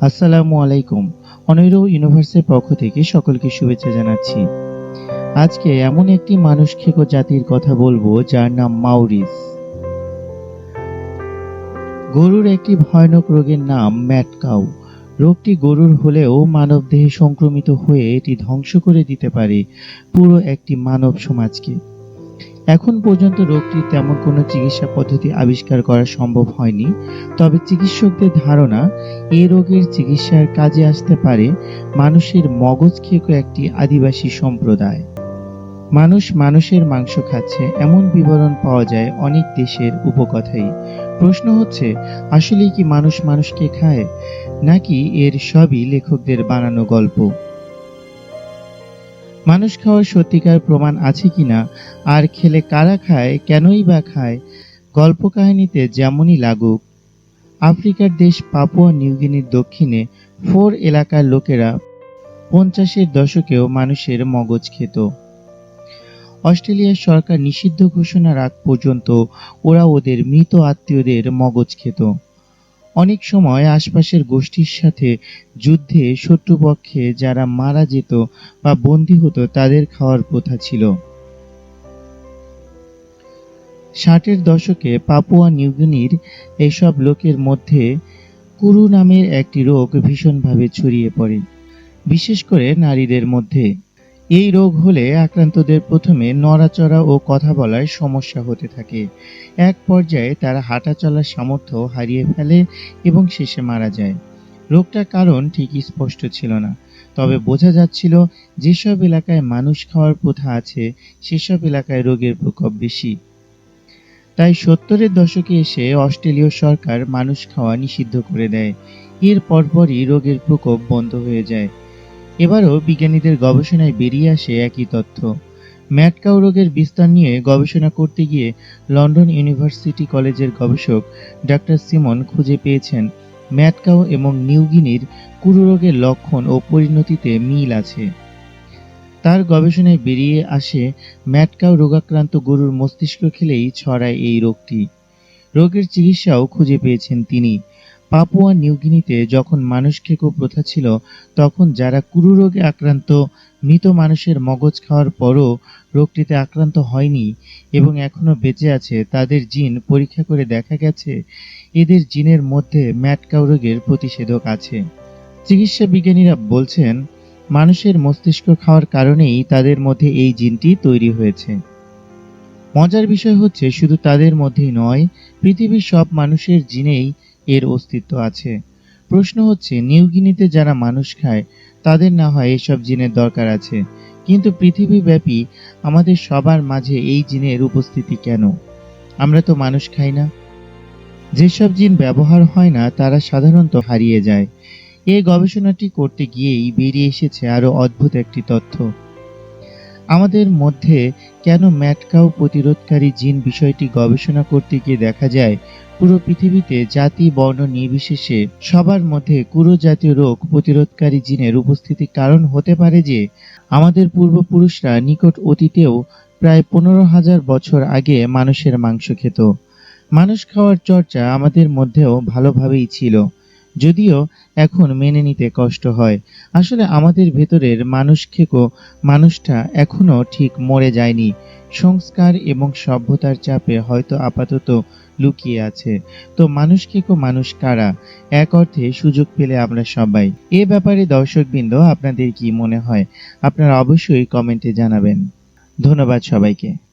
আসসালামু আলাইকুম। অনৈর ইউনিভার্সের পক্ষ থেকে সকলকে শুভেচ্ছা জানাচ্ছি। আজকে এমন একটি মানুষ খেকো জাতির কথা বলব যার নাম মাউরিস। গরুর একটি ভয়ানক রোগের নাম ম্যাটকাউ। রোগটি গরুর হলেও মানব দেহে সংক্রমিত হয়ে এটি ধ্বংস করে দিতে পারে পুরো একটি মানব সমাজকে। এখন পর্যন্ত রোগটির তেমন কোনো চিকিৎসা পদ্ধতি আবিষ্কার করা সম্ভব হয়নি, তবে চিকিৎসকদের ধারণা এই রোগের চিকিৎসার কাজে আসতে পারে মানুষের মগজ একটি আদিবাসী সম্প্রদায়। মানুষ মানুষের মাংস খাচ্ছে, এমন বিবরণ পাওয়া যায় অনেক দেশের উপকথায়। প্রশ্ন হচ্ছে, আসলেই কি মানুষ মানুষকে খায়? নাকি এর সবই লেখকদের বানানো গল্প? মানুষ খাওয়ার সত্যিকার প্রমাণ আছে কিনা? আর খেলে কারা খায়? কেনই বা খায়? গল্প কাহিনীতে যেমনই লাগুক, আফ্রিকার দেশ পাপুয়া নিউগিনির দক্ষিণে ফোর এলাকার লোকেরা পঞ্চাশের দশকেও মানুষের মগজ খেত। অস্ট্রেলিয়ার সরকার নিষিদ্ধ ঘোষণার আগ পর্যন্ত ওরা ওদের মৃত আত্মীয়দের মগজ খেত। অনেক সময় আশপাশের গোষ্ঠীর সাথে যুদ্ধে শত্রুপক্ষে যারা মারা যেত বা বন্দী হতো, তাদের খাওয়ার প্রথা ছিল। ষাটের দশকে পাপুয়া নিউগিনির এসব লোকের মধ্যে কুরু নামের একটি রোগ ভীষণভাবে ছড়িয়ে পড়ে, বিশেষ করে নারীদের মধ্যে। এই রোগ হলে আক্রান্তদের প্রথমে নড়াচড়া ও কথা বলার সমস্যা হতে থাকে। এক পর্যায়ে তারা হাঁটা চলার সামর্থ্য হারিয়ে ফেলে এবং শেষে মারা যায়। রোগটার কারণ ঠিক স্পষ্ট ছিল না। তবে বোঝা যাচ্ছিল যেসব এলাকায় মানুষ খাওয়ার প্রথা আছে, সেসব এলাকায় রোগের প্রকোপ বেশি। তাই সত্তরের দশকে এসে অস্ট্রেলীয় সরকার মানুষ খাওয়া নিষিদ্ধ করে দেয়। এর পরপরই রোগের প্রকোপ বন্ধ হয়ে যায়। এবারও বিজ্ঞানীদের গবেষণায় বেরিয়ে আসে একই তথ্য। ম্যাটকাউ রোগের বিস্তার নিয়ে গবেষণা করতে গিয়ে লন্ডন ইউনিভার্সিটি কলেজের গবেষক ডক্টর সিমন খুঁজে পেয়েছেন ম্যাটকাউ এবং নিউগিনির কুরু রোগের লক্ষণ ও পরিণতিতে মিল আছে। তার গবেষণায় বেরিয়ে আসে ম্যাটকাউ রোগাক্রান্ত গরুর মস্তিষ্ক খেলেই ছড়ায় এই রোগটি। রোগের চিকিৎসাও খুঁজে পেয়েছেন তিনি। পাপুয়া নিউগিনিতে যখন মানুষ খেকো প্রথা ছিল, তখন যারা কুরু রোগে আক্রান্ত, মৃত মানুষের মগজ খাওয়ার পরও রোগটিতে আক্রান্ত হয়নি এবং এখনও বেঁচে আছে, তাদের জিন পরীক্ষা করে দেখা গেছে, এদের জিনের মধ্যে ম্যাটকাউ রোগের প্রতিষেধক আছে। চিকিৎসা বিজ্ঞানীরা বলছেন, মানুষের মস্তিষ্ক খাওয়ার কারণেই তাদের মধ্যে এই জিনটি তৈরি হয়েছে। মজার বিষয় হচ্ছে, শুধু তাদের মধ্যেই নয়, পৃথিবীর সব মানুষের জিনেই এর অস্তিত্ব আছে। প্রশ্ন হচ্ছে, নিউগিনিতে যারা মানুষ খায়, তাদের না হয় এসব জিনের দরকার আছে। কিন্তু পৃথিবীব্যাপী আমাদের সবার মাঝে এই জিনের উপস্থিতি কেন? আমরা তো মানুষ খাই না। যেসব জিন ব্যবহার হয় না, তারা সাধারণত হারিয়ে যায়। এই গবেষণাটি করতে গিয়েই বেরিয়ে এসেছে আরও অদ্ভুত একটি তথ্য। আমাদের মধ্যে কেন ম্যাটকাও প্রতিরোধকারী জিন বিষয়টি গবেষণা করতে গিয়ে দেখা যায় পুরো পৃথিবীতে জাতি, বর্ণ, নির্বিশেষে সবার মধ্যে কুরো জাতীয় রোগ প্রতিরোধকারী জিনের উপস্থিতির কারণ হতে পারে যে, আমাদের পূর্বপুরুষরা নিকট অতীতেও প্রায় পনেরো হাজার বছর আগে মানুষের মাংস খেত। মানুষ খাওয়ার চর্চা আমাদের মধ্যেও ভালোভাবেই ছিল। যদিও এখন মেনে নিতে কষ্ট হয়। আসলে আমাদের ভেতরের মানুষ খেকো মানুষটা এখনও ঠিক মরে যায়নি। সংস্কার এবং সভ্যতার চাপে হয়তো আপাতত লুকিয়ে আছে। তো মানুষ খেকো মানুষ কারা? এক অর্থে সুযোগ পেলে আমরা সবাই। এ ব্যাপারে দর্শকবৃন্দ, আপনাদের কি মনে হয়? আপনারা অবশ্যই কমেন্টে জানাবেন। ধন্যবাদ সবাইকে।